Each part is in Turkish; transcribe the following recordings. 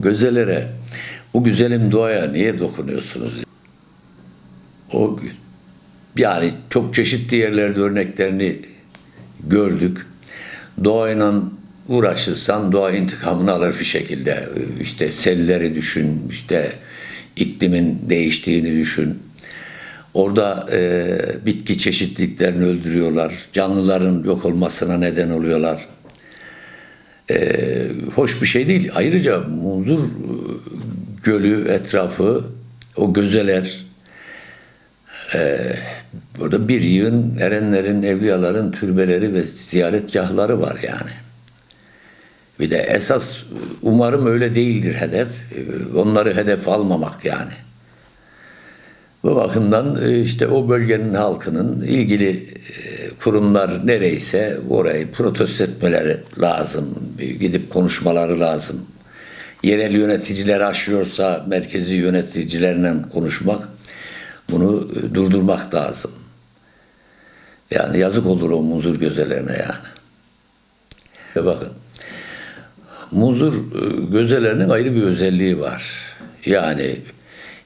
Gözelere, o güzelim doğaya niye dokunuyorsunuz? O yani çok çeşitli yerlerde örneklerini gördük. Doğayla uğraşırsan doğa intikamını alır bir şekilde. İşte selleri düşün, işte iklimin değiştiğini düşün. Orada e, bitki çeşitliliklerini öldürüyorlar. Canlıların yok olmasına neden oluyorlar. E, hoş bir şey değil. Ayrıca Munzur e, Gölü etrafı, o gözeler, e, burada bir yığın erenlerin, evliyaların türbeleri ve ziyaretgahları var yani. Bir de esas umarım öyle değildir hedef. E, Onları hedef almamak yani. Bu bakımdan e, işte o bölgenin halkının ilgili kurumlar nereyse orayı protesto etmeleri lazım. Gidip konuşmaları lazım. Yerel yöneticileri aşıyorsa merkezi yöneticilerle konuşmak, bunu e, durdurmak lazım. Yani yazık olur o muzur gözelerine yani. Ve bakın, muzur e, gözelerinin ayrı bir özelliği var. Yani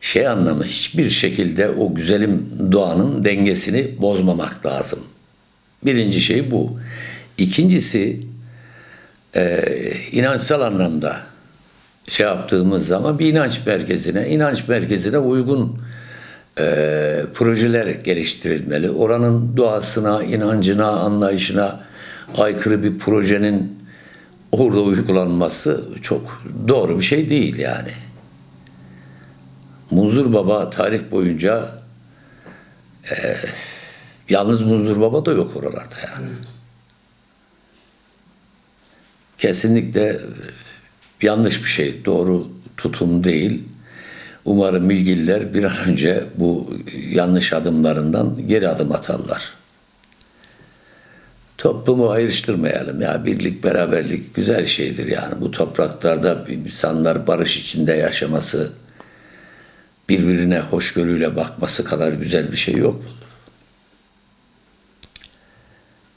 şey anlamı hiçbir şekilde o güzelim doğanın dengesini bozmamak lazım. Birinci şey bu. İkincisi e, inançsal anlamda şey yaptığımız zaman bir inanç merkezine, inanç merkezine uygun e, projeler geliştirilmeli. Oranın doğasına, inancına, anlayışına aykırı bir projenin orada uygulanması çok doğru bir şey değil yani. Muzur Baba tarih boyunca e, yalnız Muzur Baba da yok oralarda yani. Kesinlikle e, yanlış bir şey, doğru tutum değil. Umarım ilgililer bir an önce bu yanlış adımlarından geri adım atarlar. Toplumu ayrıştırmayalım ya birlik beraberlik güzel şeydir yani bu topraklarda insanlar barış içinde yaşaması birbirine hoşgörüyle bakması kadar güzel bir şey yok.